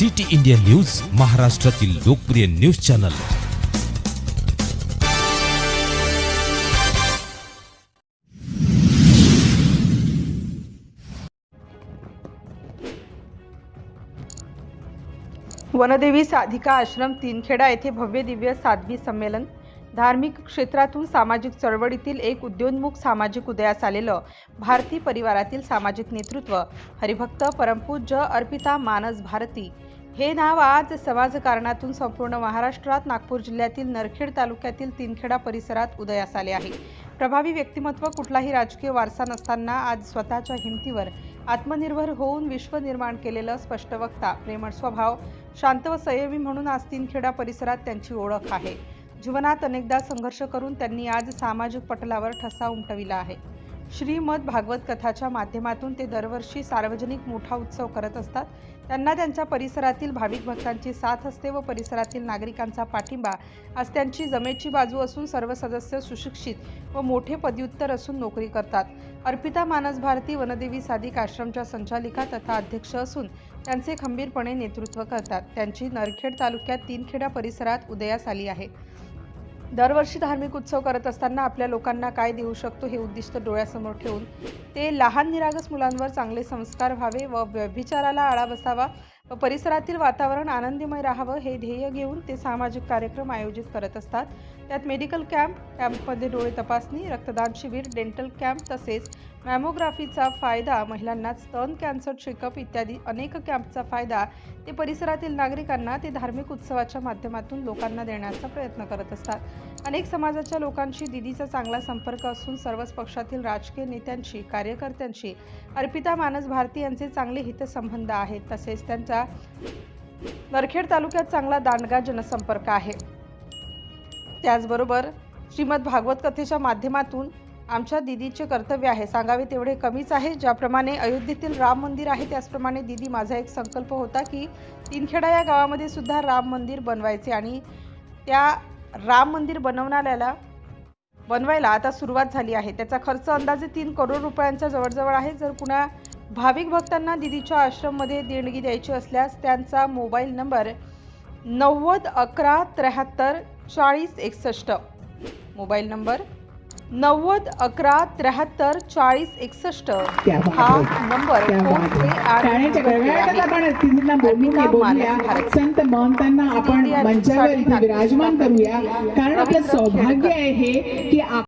City India news महाराष्ट्रातील लोकप्रिय news channel. वनदेवी साधिका आश्रम तीनखेडा येथे भव्य दिव्य साध्वी संमेलन धार्मिक क्षेत्रातून सामाजिक चळवळीतील एक उद्योन्मुख सामाजिक उदयास आलेलं भारती परिवारातील सामाजिक नेतृत्व हरिभक्त परमपूज्य अर्पिता मानस भारती. हे नाव आज समाजकारणातून संपूर्ण महाराष्ट्रात नागपूर जिल्ह्यातील नरखेड तालुक्यातील तीनखेडा परिसरात उदयास आले आहे. प्रभावी व्यक्तिमत्व कुठलाही राजकीय वारसा नसताना आज स्वतःच्या हिमतीवर आत्मनिर्भर होऊन विश्व निर्माण केलेलं स्पष्टवक्ता प्रेमळ स्वभाव शांत व संयमी म्हणून आज तीनखेडा परिसरात त्यांची ओळख आहे. जीवनात अनेकदा संघर्ष करून त्यांनी आज सामाजिक पटलावर ठसा उमटविला आहे. श्रीमद भागवत कथाच्या माध्यमातून ते दरवर्षी सार्वजनिक मोठा उत्सव करत असतात. त्यांना त्यांच्या परिसरातील भाविक भक्तांची साथ असते व परिसरातील नागरिकांचा पाठिंबा आज त्यांची जमेची बाजू असून सर्व सदस्य सुशिक्षित व मोठे पदव्युत्तर असून नोकरी करतात. अर्पिता मानस भारती वनदेवी साधिक आश्रमच्या संचालिका तथा अध्यक्ष असून त्यांचे खंबीरपणे नेतृत्व करतात. त्यांची नरखेड तालुक्यात तीनखेडा परिसरात उदयास आली आहे. दरवर्षी धार्मिक उत्सव करत असताना आपल्या लोकांना काय देऊ शकतो हे उद्दिष्ट डोळ्यासमोर ठेवून ते लहान निरागस मुलांवर चांगले संस्कार व्हावे व व्यभिचाराला आळा बसावा व परिसरातील वातावरण आनंदीमय राहावं हे ध्येय घेऊन ते सामाजिक कार्यक्रम आयोजित करत असतात. त्यात मेडिकल कॅम्प कॅम्पमध्ये डोळे तपासणी रक्तदान शिबिर डेंटल कॅम्प तसेच मॅमोग्राफीचा फायदा महिलांना स्तन कॅन्सर चेकअप इत्यादी अनेक कॅम्पचा फायदा ते परिसरातील नागरिकांना ते धार्मिक उत्सवाच्या माध्यमातून लोकांना देण्याचा प्रयत्न करत असतात. अनेक समाजाच्या लोकांशी दिदीचा चांगला संपर्क असून सर्वच पक्षातील राजकीय नेत्यांशी कार्यकर्त्यांशी अर्पिता मानस भारती यांचे चांगले हितसंबंध आहेत. तसेच त्यांचा नरखेड तालुक्यात चांगला दांडगा जनसंपर्क आहे. त्याचबरोबर श्रीमद भागवत कथेच्या माध्यमातून आमच्या दिदीचे कर्तव्य आहे. सांगावे तेवढे कमीच आहे. ज्याप्रमाणे अयोध्येतील राम मंदिर आहे त्याचप्रमाणे दिदी माझा एक संकल्प होता की तीनखेडा या गावामध्ये सुद्धा राम मंदिर बनवायचे आणि त्या राम मंदिर बनवणाऱ्याला बनवायला आता सुरुवात झाली आहे. त्याचा खर्च अंदाजे तीन करोड रुपयांचा जवळजवळ आहे. जर कुणा भाविक भक्तांना दिदीच्या आश्रममध्ये देणगी द्यायची असल्यास त्यांचा मोबाईल नंबर नव्वद अकरा त्र्याहत्तर चाळीस एकसष्ट. मोबाईल नंबर नव्वद अकरा त्र्याहत्तर चाळीस एकसष्ट. हा नंबर. संत महंतांना आपण मंचावर विराजमान करूया. कारण आपलं सौभाग्य. आहे की